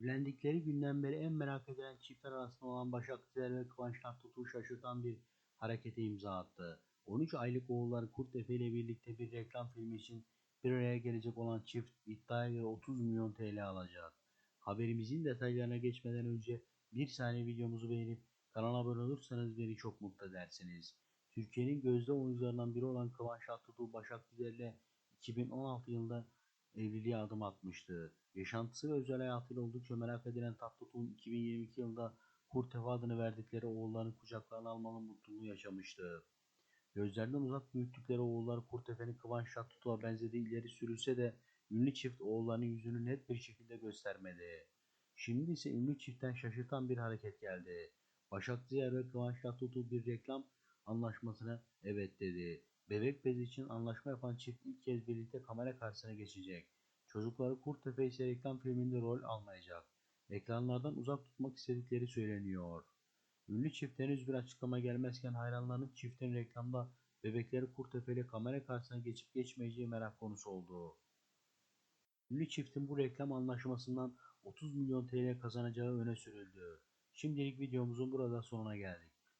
Evlendikleri günden beri en merak edilen çiftler arasında olan Başak Dizer ve Kıvanç Tatlıtuğ şaşırtan bir harekete imza attı. 13 aylık oğulları Kurt Efe ile birlikte bir reklam filmi için bir araya gelecek olan çift iddiaya göre 30 milyon TL alacak. Haberimizin detaylarına geçmeden önce bir saniye videomuzu beğenip kanala abone olursanız beni çok mutlu edersiniz. Türkiye'nin gözde oyuncularından biri olan Kıvanç Tatlıtuğ Başak Dizer ile 2016 yılında evliliğe adım atmıştı. Yaşantısı ve özel hayatıyla oldukça merak edilen Tatlıtuğ'un 2022 yılında Kurt Efe adını verdikleri oğullarını kucaklarına almanın mutluluğunu yaşamıştı. Gözlerden uzak büyüttükleri oğulları Kurt Efe'nin Kıvanç Tatlıtuğ'a benzediği ileri sürülse de ünlü çift oğullarının yüzünü net bir şekilde göstermedi. Şimdi ise ünlü çiftten şaşırtan bir hareket geldi. Başak Dizer ve Kıvanç Tatlıtuğ bir reklam anlaşmasına evet dedi. Bebek bezi için anlaşma yapan çift ilk kez birlikte kamera karşısına geçecek. Çocukları Kurtepe ise reklam filminde rol almayacak. Ekranlardan uzak tutmak istedikleri söyleniyor. Ünlü çift henüz bir açıklama gelmezken hayranlarının çiftin reklamda bebekleri Kurtepe ile kamera karşısına geçip geçmeyeceği merak konusu oldu. Ünlü çiftin bu reklam anlaşmasından 30 milyon TL kazanacağı öne sürüldü. Şimdilik videomuzun burada sonuna geldik.